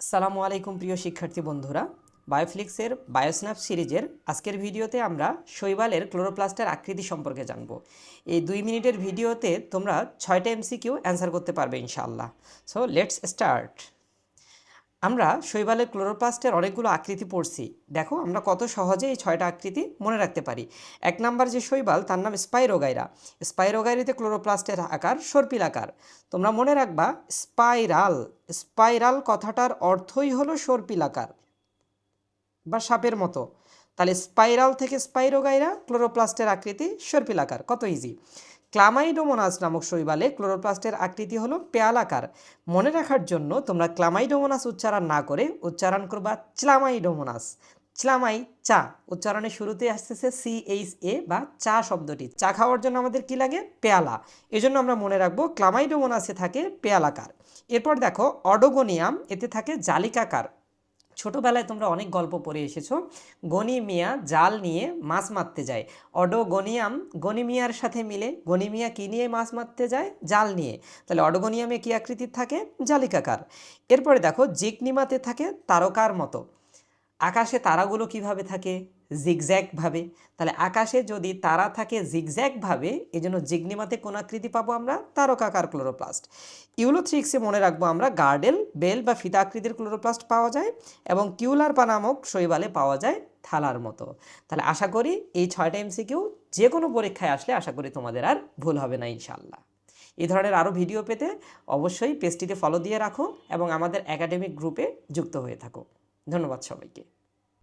আসসালামু আলাইকুম প্রিয় শিক্ষার্থী বন্ধুরা বায়োফ্লিক্সের বায়োস্ন্যাপ সিরিজের আজকের ভিডিওতে আমরা শৈবালের ক্লোরোপ্লাস্টের আকৃতি সম্পর্কে জানব। এই দুই মিনিটের ভিডিওতে তোমরা ছয়টা এমসি কিউ অ্যান্সার করতে পারবে ইনশাআল্লাহ। সো লেটস স্টার্ট আমরা শৈবালের ক্লোরোপ্লাস্টের অনেকগুলো আকৃতি পড়ছি। দেখো, আমরা কত সহজে এই ছয়টা আকৃতি মনে রাখতে পারি। এক নাম্বার যে শৈবাল, তার নাম স্পাইরোগাইরা। স্পাইরোগাইরিতে ক্লোরোপ্লাস্টের আকার সর্পিল আকার। তোমরা মনে রাখবা, স্পাইরাল স্পাইরাল কথাটার অর্থই হলো সর্পিল আকার বা সাপের মতো। তাহলে স্পাইরাল থেকে স্পাইরোগাইরা, ক্লোরোপ্লাস্টের আকৃতি সর্পিল আকার। কত ইজি ক্লামাইডোমোনাস নামক শৈবালে ক্লোরোপ্লাস্টের আকৃতি হলো পেয়ালাকার মনে রাখার জন্য তোমরা ক্লামাইডোমোনাস উচ্চারণ না করে উচ্চারণ করবা চ্লামাইডোমোনাস। চ্লামাই, চা, উচ্চারণের শুরুতে আসতেছে সি এইচ এ বা চা শব্দটি। চা খাওয়ার জন্য আমাদের কি লাগে? পেয়ালা। এজন্য আমরা মনে রাখব ক্লামাইডোমোনাসে থাকে পেয়ালাকার এরপর দেখো, অডোগোনিয়াম, এতে থাকে জালিকাকার ছোটোবেলায় তোমরা অনেক গল্প পড়ে এসেছ। গনি মিয়া জাল নিয়ে মাছ মারতে যায়। অডোগনিয়াম গনিমিয়ার সাথে মিলে গনিমিয়া কী নিয়ে মাছ মারতে যায়? জাল নিয়ে। তাহলে অডোগনিয়ামে কী আকৃতির থাকে? জালিকাকার। এরপরে দেখো, জিকনিমাতে থাকে তারকার মতো। আকাশে তারাগুলো কীভাবে থাকে? জিগজ্যাগভাবে তাহলে আকাশে যদি তারা থাকে জিগজ্যাগভাবে এই জন্য জিগনিমাতে কোন আকৃতি পাবো আমরা? তারকাকার ক্লোরোপ্লাস্ট। ইউলোথ্রিক্সে মনে রাখব আমরা গার্ডেল, বেল বা ফিতা আকৃতির ক্লোরোপ্লাস্ট পাওয়া যায় এবং কিউলার পা নামক শৈবালে পাওয়া যায় থালার মতো। তাহলে আশা করি এই ছয়টা এমসিকিউ যে কোনো পরীক্ষায় আসলে আশা করি তোমাদের আর ভুল হবে না ইনশাল্লাহ এই ধরনের আরও ভিডিও পেতে অবশ্যই পেজটিতে ফলো দিয়ে রাখো এবং আমাদের একাডেমিক গ্রুপে যুক্ত হয়ে থাকো। ধন্যবাদ সবাইকে।